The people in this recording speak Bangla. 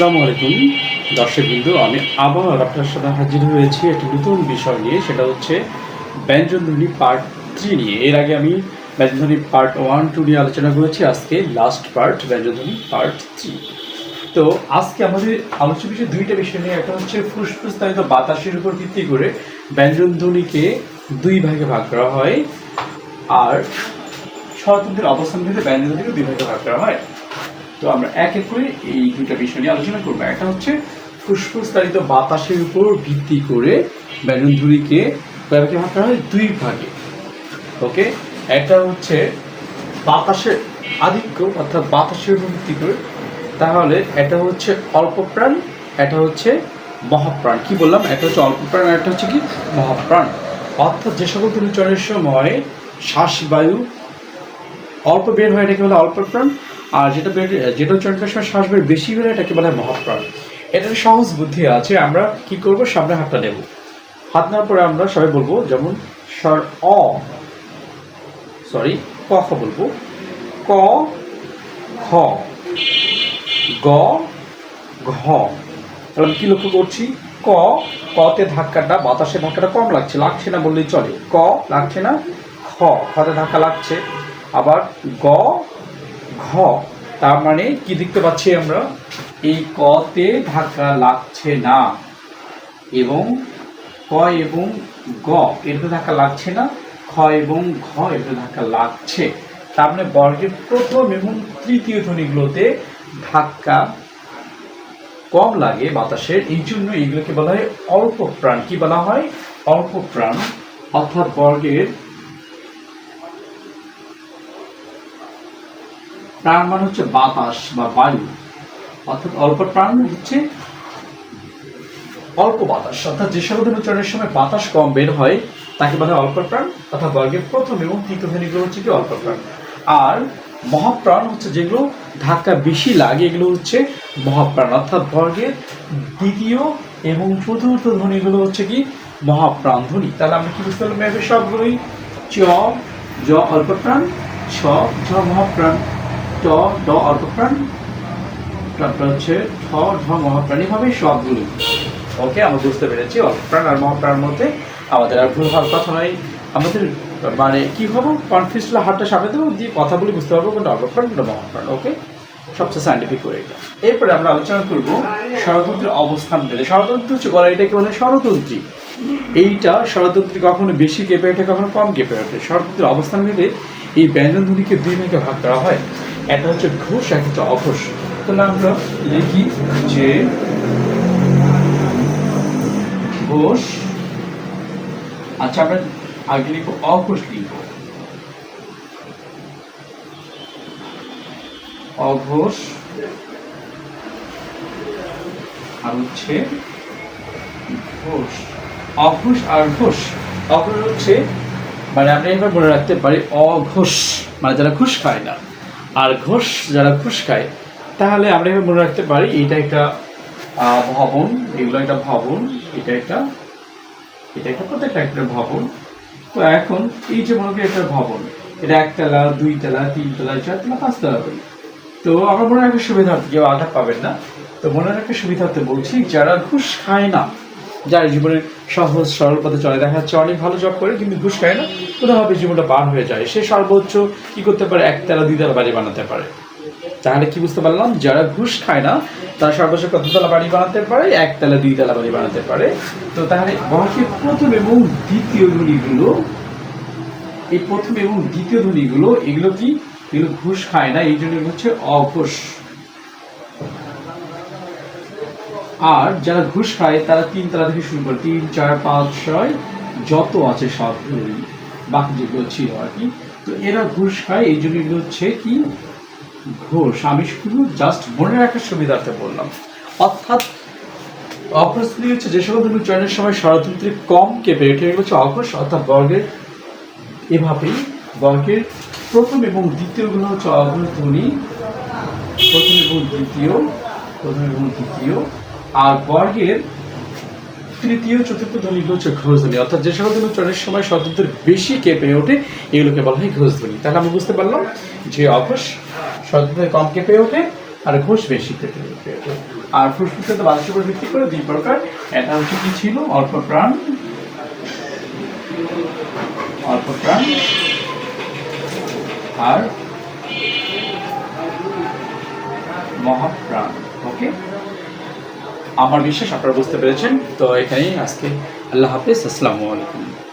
আসসালামু আলাইকুম। দর্শক বিন্দু, আমি আবার আপনার সাথে হাজির হয়েছি একটি নতুন বিষয় নিয়ে, সেটা হচ্ছে ব্যঞ্জনধ্বনি পার্ট থ্রি নিয়ে। এর আগে আমি ব্যঞ্জনধ্বনি পার্ট ওয়ান টু নিয়ে আলোচনা করেছি, আজকে লাস্ট পার্ট ব্যঞ্জনধ্বনি পার্ট থ্রি তো আজকে আমাদের আলোচ্য বিষয় দুইটা বিষয় নিয়ে, একটা হচ্ছে ফুসফুস তাড়িত বাতাসের উপর ভিত্তি করে ব্যঞ্জনধ্বনিকে দুই ভাগে ভাগ করা হয়, আর স্বতন্ত্রের অবস্থান ভেদে ব্যঞ্জনধ্বনিকে দুই ভাগে ভাগ করা হয়। তো আমরা এক এক করে এই দুইটা বিষয় নিয়ে আলোচনা করব। একটা হচ্ছে ফুসফুস তাড়িত বাতাসের উপর ভিত্তি করে ব্যঞ্জনধ্বনিকে কয়েকটি ভাগ করা হয়, দুই ভাগে। ওকে? একটা হচ্ছে বাতাসের আধিক্য, অর্থাৎ বাতাসের উপর ভিত্তি করে। তাহলে এটা হচ্ছে অল্প প্রাণ এটা হচ্ছে মহাপ্রাণ। কি বললাম? একটা হচ্ছে অল্প প্রাণ একটা হচ্ছে কি? মহাপ্রাণ। অর্থাৎ যে সকল চরের সময় শ্বাস বায়ু অল্প বের হয়, এটাকে বলে অল্প প্রাণ আর যেটা যেটা চন্দ্রের সময় শ্বাস বের বেশি হয় এটাকে বলে মহাপ্রাণ। এটার সহজ বুদ্ধি আছে, আমরা কি করব? সামনে হাতটা নেব। হাত নেওয়ার পরে আমরা সবাই বলব, যেমন স্বর অ সরি ক, খ বলব। ক খ গ, ঘ। তাহলে আমি কি লক্ষ্য করছি? ক, কতে ধাক্কাটা, বাতাসে ধাক্কাটা কম লাগছে লাগছে না বললেই চলে। ক, লাগছে না, খ, খতে ধাক্কা লাগছে। আবার গ ঘ তার মানে কি দেখতে পাচ্ছি আমরা? এই কতে ধাক্কা লাগছে না এবং ক এবং গ, এটাতে ধাক্কা লাগছে না, খ এবং ঘ, এটাতে ধাক্কা লাগছে। তার মানে বর্গের প্রথম এবং তৃতীয় ধ্বনিগুলোতে ধাক্কা কম লাগে বাতাসের, এই জন্য এইগুলোকে বলা হয় অল্প প্রাণ কি বলা হয়? অল্প প্রাণ অর্থাৎ বর্গের প্রাণ মানে হচ্ছে বাতাস বা বায়ু। অর্থাৎ অল্প প্রাণ হচ্ছে অল্প বাতাস। অর্থাৎ যে সকল উচ্চারণের সময় বাতাস কম বের হয়, তাকে বলা হয় অল্প প্রাণ, অর্থাৎ বর্গের প্রথম এবং তৃতীয় ধ্বনিগুলো হচ্ছে কি অল্প প্রাণ। আর মহাপ্রাণ হচ্ছে যেগুলো ধাক্কা বেশি লাগে, এগুলো হচ্ছে মহাপ্রাণ। অর্থাৎ বর্গের দ্বিতীয় এবং চতুর্থ ধ্বনিগুলো হচ্ছে কি মহাপ্রাণ ধ্বনি। তাহলে আমরা কি বুঝতে পারলাম সবগুলোই? চ, জ, অল্প প্রাণ, ছ, ঝ, মহাপ্রাণ। ট, ড অল্প প্রাণ তারপর হচ্ছে ঠ, ঢ, মহাপ্রাণ এভাবে সবগুলো ওকে আমরা বুঝতে পেরেছি অল্পপ্রাণ আর মহাপ্রাণের মধ্যে আমাদের আর ভুল হওয়ার কথা নয়। আমাদের মানে কি হব? কনফিউজ হাতটা সামনে দেবো দিয়ে কথাগুলি বুঝতে পারব, কোনটা অল্পপ্রাণ কোনটা মহাপ্রাণ ওকে সবচেয়ে সাইন্টিফিক করে এটা। এরপরে আমরা আলোচনা করব ষড়তন্ত্রের অবস্থান পেলে ষড়তন্ত্র হচ্ছে বলা এটাকে বলে ষড়তন্ত্রী এইটা ষড়তন্ত্রী কখনো বেশি কেঁপে ওঠে, কখনো কম কেঁপে ওঠে। ষড়তন্ত্রের অবস্থান ভেদে এই ব্যঞ্জন ধ্বনিকে দুই ভাগে ভাগ করা হয়। একটা হচ্ছে ঘোষ একটা হচ্ছে অঘোষ। তাহলে আমরা লিখি যে ঘোষ আচ্ছা আমরা আগে লিখব, অঘোষ লিখব। অঘোষ আর হচ্ছে ঘোষ। অঘোষ আর ঘোষ। অঘোষ হচ্ছে মানে আমরা এবার মনে রাখতে পারি, অঘোষ মানে যারা ঘুষ খায় না। আর ঘোষ যারা ঘুষ খায়, তাহলে আমরা এবার মনে রাখতে পারি, এটা একটা ভবন, এগুলো একটা ভবন, এটা একটা এটা একটা প্রত্যেকটা একটা ভবন। তো এখন এই যে মনে করি একটা ভবন, এটা একতলা, দুইতলা, তিনতলা, চারতলা, পাঁচতলা করি। তো আমার মনে রাখার সুবিধার্থে কেউ আঘাত পাবেন না। তো মনে রাখার সুবিধার্থে বলছি, যারা ঘুষ খায় না যার জীবনে সহজ, সরল পথে চলে। দেখা যাচ্ছে অনেক ভালো জব করে, কিন্তু ঘুষ খায় না। কোনোভাবে জীবনটা পার হয়ে যায়। সে সর্বোচ্চ কি করতে পারে? একতলা, দুইতলা বাড়ি বানাতে পারে। তাহলে কি বুঝতে পারলাম? যারা ঘুষ খায় না, তারা সর্বোচ্চ কততলা বাড়ি বানাতে পারে? একতলা, দুইতলা বাড়ি বানাতে পারে। তো তাহলে বর্গের প্রথম এবং দ্বিতীয় ধ্বনিগুলো, এই প্রথম এবং দ্বিতীয় ধ্বনিগুলো, এগুলো কি? এগুলো ঘুষ খায় না। এই জন্য হচ্ছে অঘোষ। আর যারা ঘুষ খায়, তারা তিন তালা থেকে শুরু করে তিন, চার, পাঁচ, ছয়, যত আছে সব বাকি যেগুলো ছিল আর কি। তো এরা ঘুষ খায়, এই জন্য এগুলো হচ্ছে কি? ঘোষ। আমি শুধু জাস্ট মনে রাখার সুবিধার্থে বললাম। অর্থাৎ অঘোষগুলি হচ্ছে যে সকল ধ্বনি চয়নের সময় ষড়যন্ত্রে কম কেঁপে ওঠে, এগুলো হচ্ছে অঘোষ অর্থাৎ বর্গের এভাবেই। বর্গের প্রথম এবং দ্বিতীয়গুলো হচ্ছে অঘোষ ধ্বনি প্রথম এবং দ্বিতীয়, প্রথম এবং দ্বিতীয়। আর বর্গের তৃতীয়, চতুর্থ ধ্বনি হচ্ছে ঘোষধ্বনি। অর্থাৎ যে সকল উচ্চারণের সময় শব্দদের বেশি কেঁপে ওঠে, এগুলোকে বলা হয় ঘোষধ্বনি। তাহলে আমি বুঝতে পারলাম যে অঘোষ শব্দের কম কেঁপে ওঠে আর ঘোষ বেশি কেঁপে ওঠে। আর ফুসফুসে তো বাতাসের উপর ভিত্তি করে দুই প্রকার। এটা হচ্ছে কি ছিল? অল্প প্রাণ। অল্প প্রাণ। আর মহাপ্রাণ। ওকে আমার বিশ্বাস আপনারা বুঝতে পেরেছেন। তো এখানেই আজকে আল্লাহ হাফিজ। আসসালামু আলাইকুম।